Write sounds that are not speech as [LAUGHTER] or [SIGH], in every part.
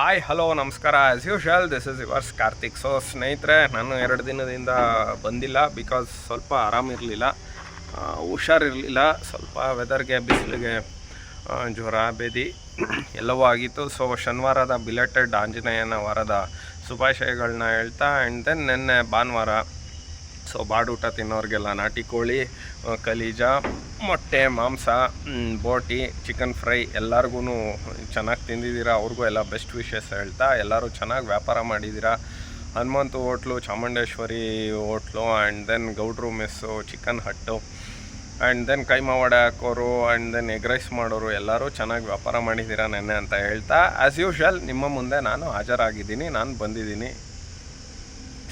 Hi hello ನಮಸ್ಕಾರ. As usual this is yours Karthik so ಸ್ನೇಹಿತರೆ, ನಾನು ಎರಡು ದಿನದಿಂದ ಬಂದಿಲ್ಲ ಬಿಕಾಸ್ ಸ್ವಲ್ಪ ಆರಾಮಿರಲಿಲ್ಲ ಹುಷಾರಿರಲಿಲ್ಲ ಸ್ವಲ್ಪ ವೆದರ್ಗೆ ಬಿಸಿಲಿಗೆ ಜ್ವರ, ಬೇದಿ [CLEARS THROAT] ಎಲ್ಲವೂ ಆಗಿತ್ತು. ಸೊ ಶನಿವಾರದ ಬಿಲೆಟೆಡ್ ಆಂಜನೇಯನ ವಾರದ ಶುಭಾಶಯಗಳನ್ನ ಹೇಳ್ತಾ ಆ್ಯಂಡ್ ದೆನ್ ನಿನ್ನೆ ಭಾನುವಾರ ಸೊ ಬಾಡೂಟ ತಿನ್ನೋರಿಗೆಲ್ಲ ನಾಟಿ ಕೋಳಿ ಕಲೀಜ, ಮೊಟ್ಟೆ, ಮಾಂಸ ಬೋಟಿ, ಚಿಕನ್ ಫ್ರೈ ಎಲ್ಲರಿಗೂ ಚೆನ್ನಾಗಿ ತಿಂದಿದ್ದೀರಾ? ಅವ್ರಿಗೂ ಎಲ್ಲ ಬೆಸ್ಟ್ ವಿಶಸ್ ಹೇಳ್ತಾ, ಎಲ್ಲರೂ ಚೆನ್ನಾಗಿ ವ್ಯಾಪಾರ ಮಾಡಿದ್ದೀರಾ? Hanumantha hotel, Chamundeshwari hotel and then ಗೌಡ್ರು mess, chicken hut and then keema vada ಹಾಕೋರು ಆ್ಯಂಡ್ ದೆನ್ ಎಗ್ ರೈಸ್ ಮಾಡೋರು, ಎಲ್ಲರೂ ಚೆನ್ನಾಗಿ ವ್ಯಾಪಾರ ಮಾಡಿದ್ದೀರಾ ನೆನ್ನೆ ಅಂತ ಹೇಳ್ತಾ ಆ್ಯಸ್ ಯೂಶಲ್ ನಿಮ್ಮ ಮುಂದೆ ನಾನು ಹಾಜರಾಗಿದ್ದೀನಿ, ನಾನು ಬಂದಿದ್ದೀನಿ.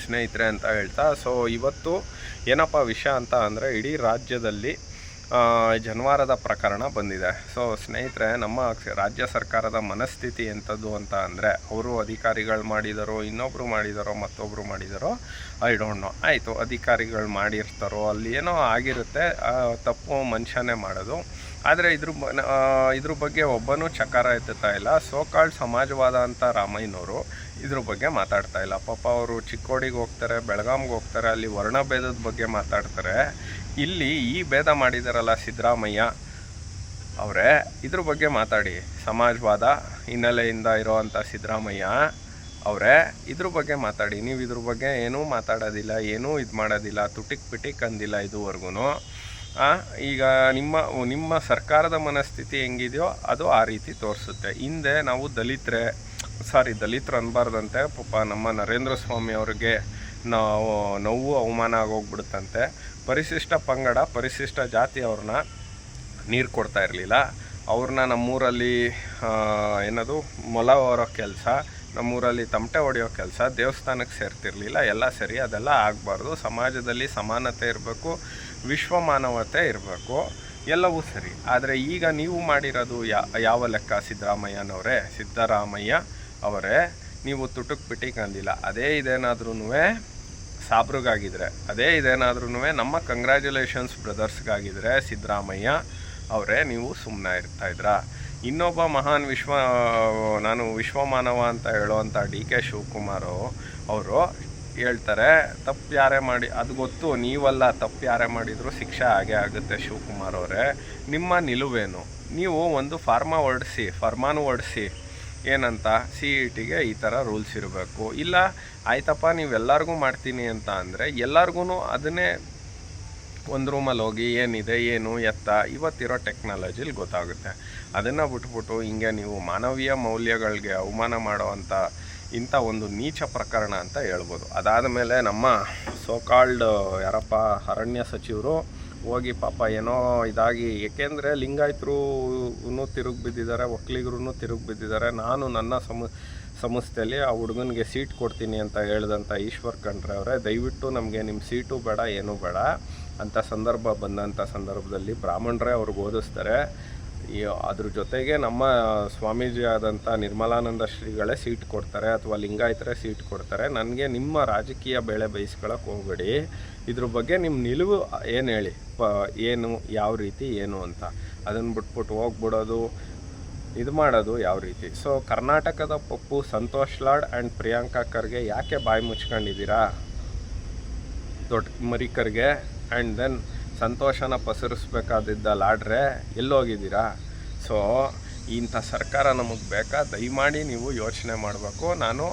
ಸ್ನೇಹಿತರೆ ಅಂತ ಹೇಳ್ತಾ ಸೊ ಇವತ್ತು ಏನಪ್ಪ ವಿಷಯ ಅಂತ ಅಂದರೆ ಇಡೀ ರಾಜ್ಯದಲ್ಲಿ ಜನವಾರದ ಪ್ರಕರಣ ಬಂದಿದೆ. ಸೊ ಸ್ನೇಹಿತರೆ, ನಮ್ಮ ರಾಜ್ಯ ಸರ್ಕಾರದ ಮನಸ್ಥಿತಿ ಎಂಥದ್ದು ಅಂತ ಅಂದರೆ, ಅವರು ಅಧಿಕಾರಿಗಳು ಮಾಡಿದರೋ ಇನ್ನೊಬ್ಬರು ಮಾಡಿದರೋ ಮತ್ತೊಬ್ಬರು ಮಾಡಿದರೋ ಐ ಡೋಂಟ್ ನೋ ಆಯಿತು, ಅಧಿಕಾರಿಗಳು ಮಾಡಿರ್ತಾರೋ, ಅಲ್ಲಿ ಏನೋ ಆಗಿರುತ್ತೆ ತಪ್ಪು ಮನುಷ್ಯನೇ ಮಾಡೋದು. ಆದರೆ ಇದ್ರ ಇದ್ರ ಬಗ್ಗೆ ಒಬ್ಬನೂ ಚಕಾರ ಎತ್ತುತ್ತಾ ಇಲ್ಲ. ಸೋ ಕಾಲ್ಡ್ ಸಮಾಜವಾದ ಅಂತ ರಾಮಯ್ಯನವರು ಇದ್ರ ಬಗ್ಗೆ ಮಾತಾಡ್ತಾ ಇಲ್ಲ. ಪಾಪ ಅವರು ಚಿಕ್ಕೋಡಿಗೆ ಹೋಗ್ತಾರೆ ಬೆಳಗಾಂಗೆ ಹೋಗ್ತಾರೆ, ಅಲ್ಲಿ ವರ್ಣಭೇದದ ಬಗ್ಗೆ ಮಾತಾಡ್ತಾರೆ. ಇಲ್ಲಿ ಈ ಭೇದ ಮಾಡಿದಾರಲ್ಲ ಸಿದ್ದರಾಮಯ್ಯ, ಅವರೇ, ಇದ್ರ ಬಗ್ಗೆ ಮಾತಾಡಿ. ಸಮಾಜವಾದ ಹಿನ್ನೆಲೆಯಿಂದ ಇರೋವಂಥ ಸಿದ್ದರಾಮಯ್ಯ, ಅವರೇ, ಇದ್ರ ಬಗ್ಗೆ ಮಾತಾಡಿ. ನೀವು ಇದ್ರ ಬಗ್ಗೆ ಏನೂ ಮಾತಾಡೋದಿಲ್ಲ, ಏನೂ ಇದು ಮಾಡೋದಿಲ್ಲ, ತುಟಿಕ್ ಪಿಟಿಕ್ ಅಂದಿಲ್ಲ ಇದುವರೆಗೂ ಈಗ ನಿಮ್ಮ ನಿಮ್ಮ ಸರ್ಕಾರದ ಮನಸ್ಥಿತಿ ಹೆಂಗಿದೆಯೋ ಅದು ಆ ರೀತಿ ತೋರಿಸುತ್ತೆ. ಹಿಂದೆ ನಾವು ದಲಿತರೆ ಸಾರಿ ದಲಿತರು ಅನ್ಬಾರ್ದಂತೆ, ಪಾಪ ನಮ್ಮ ನರೇಂದ್ರ ಸ್ವಾಮಿ ಅವರಿಗೆ ನಾವು ನೋವು, ಅವಮಾನ ಆಗೋಗ್ಬಿಡುತ್ತಂತೆ. ಪರಿಶಿಷ್ಟ ಪಂಗಡ, ಪರಿಶಿಷ್ಟ ಜಾತಿ ಅವ್ರನ್ನ ನೀರು ಕೊಡ್ತಾ ಇರಲಿಲ್ಲ. ಅವ್ರನ್ನ ನಮ್ಮೂರಲ್ಲಿ ಏನದು, ಮೊಲ ಹೊರೋ ಕೆಲಸ, ನಮ್ಮೂರಲ್ಲಿ ತಮಟೆ ಹೊಡೆಯೋ ಕೆಲಸ, ದೇವಸ್ಥಾನಕ್ಕೆ ಸೇರ್ತಿರಲಿಲ್ಲ, ಎಲ್ಲ ಸರಿ, ಅದೆಲ್ಲ ಆಗಬಾರ್ದು. ಸಮಾಜದಲ್ಲಿ ಸಮಾನತೆ ಇರಬೇಕು, ವಿಶ್ವ ಮಾನವತೆ ಇರಬೇಕು, ಎಲ್ಲವೂ ಸರಿ. ಆದರೆ ಈಗ ನೀವು ಮಾಡಿರೋದು ಯಾವ ಲೆಕ್ಕ ಸಿದ್ದರಾಮಯ್ಯನವರೇ? ಸಿದ್ದರಾಮಯ್ಯ ಅವರೇ, ನೀವು ತುಟುಕ್ ಪಿಟಿಕ್ ಅಂದಿಲ್ಲ ಅದೇ ಇದೇನಾದ್ರೂ ಸಾಬ್ರಿಗಾಗಿದ್ರೆ, ಅದೇ ಇದೇನಾದ್ರೂ ನಮ್ಮ ಕಂಗ್ರ್ಯಾಚುಲೇಷನ್ಸ್ ಬ್ರದರ್ಸ್ಗಾಗಿದ್ರೆ ಸಿದ್ದರಾಮಯ್ಯ ಅವರೇ, ನೀವು ಸುಮ್ಮನೆ ಇರ್ತಾ ಇದ್ರಾ? ಇನ್ನೊಬ್ಬ ಮಹಾನ್ ವಿಶ್ವ, ನಾನು ವಿಶ್ವಮಾನವ ಅಂತ ಹೇಳುವಂಥ ಡಿ ಕೆ ಶಿವಕುಮಾರ್ ಅವರು ಹೇಳ್ತಾರೆ, ತಪ್ಪು ಯಾರೇ ಮಾಡಿ, ಅದು ಗೊತ್ತು, ನೀವಲ್ಲ, ತಪ್ಪು ಯಾರೇ ಮಾಡಿದರೂ ಶಿಕ್ಷೆ ಹಾಗೆ ಆಗುತ್ತೆ ಶಿವಕುಮಾರ್ ಅವರೇ. ನಿಮ್ಮ ನಿಲುವೇನು? ನೀವು ಒಂದು ಫಾರ್ಮಾ ಹೊರಡಿಸಿ ಫರ್ಮಾನು ಹೊರಡಿಸಿ ಏನಂತ ಸಿ ಇ ಟಿಗೆ ಈ ಥರ ರೂಲ್ಸ್ ಇರಬೇಕು. ಇಲ್ಲ, ಆಯ್ತಪ್ಪ, ನೀವೆಲ್ಲರಿಗೂ ಮಾಡ್ತೀನಿ ಅಂತ ಅಂದರೆ ಎಲ್ಲರಿಗೂ ಅದನ್ನೇ ಒಂದು ರೂಮಲ್ಲಿ ಹೋಗಿ ಏನಿದೆ, ಏನು, ಎತ್ತ, ಇವತ್ತಿರೋ ಟೆಕ್ನಾಲಜಿಲಿ ಗೊತ್ತಾಗುತ್ತೆ. ಅದನ್ನು ಬಿಟ್ಬಿಟ್ಟು ಹಿಂಗೆ ನೀವು ಮಾನವೀಯ ಮೌಲ್ಯಗಳಿಗೆ ಅವಮಾನ ಮಾಡೋವಂಥ ಇಂಥ ಒಂದು ನೀಚ ಪ್ರಕರಣ ಅಂತ ಹೇಳ್ಬೋದು. ಅದಾದ ಮೇಲೆ ನಮ್ಮ ಸೋಕಾಲ್ಡ್ ಯಾರಪ್ಪ, ಅರಣ್ಯ ಸಚಿವರು ಹೋಗಿ ಪಾಪ ಏನೋ ಇದಾಗಿ, ಏಕೆಂದರೆ ಲಿಂಗಾಯತರು ತಿರುಗಿ ಬಿದ್ದಿದ್ದಾರೆ ಒಕ್ಕಲಿಗರು ತಿರುಗಿ ಬಿದ್ದಿದ್ದಾರೆ. ನಾನು ನನ್ನ ಸಮ ಸಂಸ್ಥೆಯಲ್ಲಿ ಆ ಹುಡುಗನಿಗೆ ಸೀಟ್ ಕೊಡ್ತೀನಿ ಅಂತ ಹೇಳಿದಂಥ ಈಶ್ವರ್ ಖಂಡ್ರೆ ಅವರೇ, ದಯವಿಟ್ಟು ನಮಗೆ ನಿಮ್ಮ ಸೀಟು ಬೇಡ, ಏನೂ ಬೇಡ ಅಂಥ ಸಂದರ್ಭ ಬಂದಂಥ ಸಂದರ್ಭದಲ್ಲಿ ಬ್ರಾಹ್ಮಣರೇ ಅವ್ರಿಗೆ ಓದಿಸ್ತಾರೆ. ಈ ಅದ್ರ ಜೊತೆಗೆ ನಮ್ಮ ಸ್ವಾಮೀಜಿ ಆದಂಥ ನಿರ್ಮಲಾನಂದ ಶ್ರೀಗಳೇ ಸೀಟ್ ಕೊಡ್ತಾರೆ ಅಥವಾ ಲಿಂಗಾಯತರೇ ಸೀಟ್ ಕೊಡ್ತಾರೆ. ನನಗೆ ನಿಮ್ಮ ರಾಜಕೀಯ ಬೆಳೆ ಬೇಯಿಸ್ಕೊಳಕ್ಕೆ ಹೋಗಬೇಡಿ. ಇದ್ರ ಬಗ್ಗೆ ನಿಮ್ಮ ನಿಲುವು ಏನು ಹೇಳಿ? ಪ, ಏನು, ಯಾವ ರೀತಿ, ಏನು ಅಂತ. ಅದನ್ನು ಬಿಟ್ಬಿಟ್ಟು ಹೋಗ್ಬಿಡೋದು, ಇದು ಮಾಡೋದು ಯಾವ ರೀತಿ? ಸೊ ಕರ್ನಾಟಕದ ಪಪ್ಪು ಸಂತೋಷ್ ಲಾಡ್ ಆ್ಯಂಡ್ ಪ್ರಿಯಾಂಕಾ ಖರ್ಗೆ ಯಾಕೆ ಬಾಯಿ ಮುಚ್ಕೊಂಡಿದ್ದೀರಾ? ದೊಡ್ಡ ಮರಿಕರ್ಗೆ ಆ್ಯಂಡ್ ದೆನ್ ಸಂತೋಷನ ಪಸರಿಸ್ಬೇಕಾದಿದ್ದ ಲಾಡ್ರೆ ಎಲ್ಲೋಗಿದ್ದೀರಾ? ಸೊ ಇಂಥ ಸರ್ಕಾರ ನಮಗೆ ಬೇಕಾ? ದಯಮಾಡಿ ನೀವು ಯೋಚನೆ ಮಾಡಬೇಕು. ನಾನು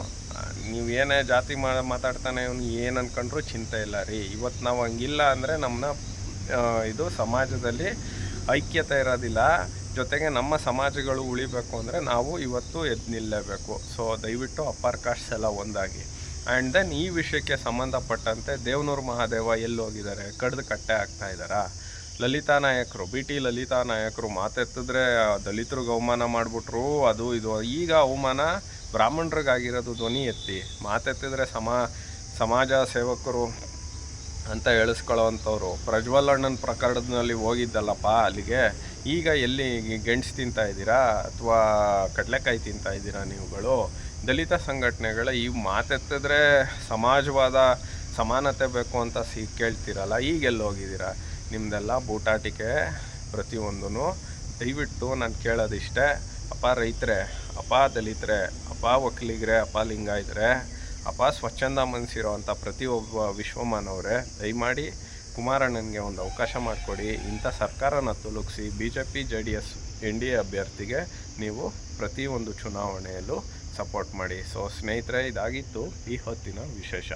ನೀವೇನೇ ಜಾತಿ ಮಾ, ಮಾತಾಡ್ತಾನೆ ಇವನು ಏನು ಅಂದ್ಕೊಂಡ್ರು ಚಿಂತೆ ಇಲ್ಲ ರೀ. ಇವತ್ತು ನಾವು ಹಂಗಿಲ್ಲ ಅಂದರೆ ನಮ್ಮನ್ನ ಇದು ಸಮಾಜದಲ್ಲಿ ಐಕ್ಯತೆ ಇರೋದಿಲ್ಲ. ಜೊತೆಗೆ ನಮ್ಮ ಸಮಾಜಗಳು ಉಳಿಬೇಕು ಅಂದರೆ ನಾವು ಇವತ್ತು ಎದ್ದು ನಿಲ್ಲಬೇಕು. ಸೊ ದಯವಿಟ್ಟು ಅಪ್ಪರ್ ಕಾಸ್ಟ್ಸ್ ಎಲ್ಲ ಒಂದಾಗಿ. ಆ್ಯಂಡ್ ದೆನ್ ಈ ವಿಷಯಕ್ಕೆ ಸಂಬಂಧಪಟ್ಟಂತೆ ದೇವನೂರು ಮಹಾದೇವ ಎಲ್ಲಿ ಹೋಗಿದ್ದಾರೆ? ಕಡ್ದು ಕಟ್ಟೆ ಆಗ್ತಾ ಇದ್ದಾರಾ? ಲಲಿತಾ ನಾಯಕರು, ಬಿ ಟಿ ಲಲಿತಾ ನಾಯಕರು ಮಾತೆತ್ತಿದ್ರೆ ದಲಿತರಿಗೆ ಅವಮಾನ ಮಾಡಿಬಿಟ್ರು, ಅದು ಇದು. ಈಗ ಅವಮಾನ ಬ್ರಾಹ್ಮಣರಿಗಾಗಿರೋದು ಧ್ವನಿ ಎತ್ತಿ. ಮಾತೆತ್ತಿದ್ರೆ ಸಮ, ಸಮಾಜ ಸೇವಕರು ಅಂತ ಹೇಳಿಸ್ಕೊಳ್ಳೋವಂಥವ್ರು ಪ್ರಜ್ವಲ್ ಅಣ್ಣನ ಪ್ರಕರಣದಲ್ಲಿ ಹೋಗಿದ್ದಲ್ಲಪ್ಪ ಅಲ್ಲಿಗೆ. ಈಗ ಎಲ್ಲಿ ಗೆಣಸು ತಿಂತಾ ಇದ್ದೀರಾ? ಅಥವಾ ಕಡಲೆಕಾಯಿ ತಿಂತಾ ಇದ್ದೀರಾ ನೀವುಗಳು? ದಲಿತ ಸಂಘಟನೆಗಳ ಈ ಮಾತೆತ್ತಿದ್ರೆ ಸಮಾಜವಾದ ಸಮಾನತೆ ಬೇಕು ಅಂತ ಸಿ ಕೇಳ್ತೀರಲ್ಲ ಈಗೆಲ್ಲಿ ಹೋಗಿದ್ದೀರಾ? ನಿಮ್ಮದೆಲ್ಲ ಬೂಟಾಟಿಕೆ ಪ್ರತಿಯೊಂದೂ ದಯವಿಟ್ಟು ನಾನು ಕೇಳೋದಿಷ್ಟೇ, ಅಪ್ಪ ರೈತರೆ, ಅಪ್ಪ ದಲಿತರೆ, ಅಪ್ಪ ಒಕ್ಕಲಿಗರೆ ಅಪ್ಪ ಇದ್ರೆ ಅಪ್ಪ ಸ್ವಚ್ಛಂದ ಮನಸ್ಸಿರೋ ಅಂಥ ಪ್ರತಿಯೊಬ್ಬ ವಿಶ್ವಮಾನವರೇ ದಯಮಾಡಿ ಕುಮಾರಣ್ಣನಿಗೆ ಒಂದು ಅವಕಾಶ ಮಾಡಿಕೊಡಿ. ಇಂಥ ಸರ್ಕಾರನ ತುಲುಕ್ಸಿ, B J P, J D S, N D A ಅಭ್ಯರ್ಥಿಗೆ ನೀವು ಪ್ರತಿಯೊಂದು ಚುನಾವಣೆಯಲ್ಲೂ ಸಪೋರ್ಟ್ ಮಾಡಿ. ಸೊ ಸ್ನೇಹಿತರೆ ಇದಾಗಿತ್ತು ಈ ಹೊತ್ತಿನ ವಿಶೇಷ.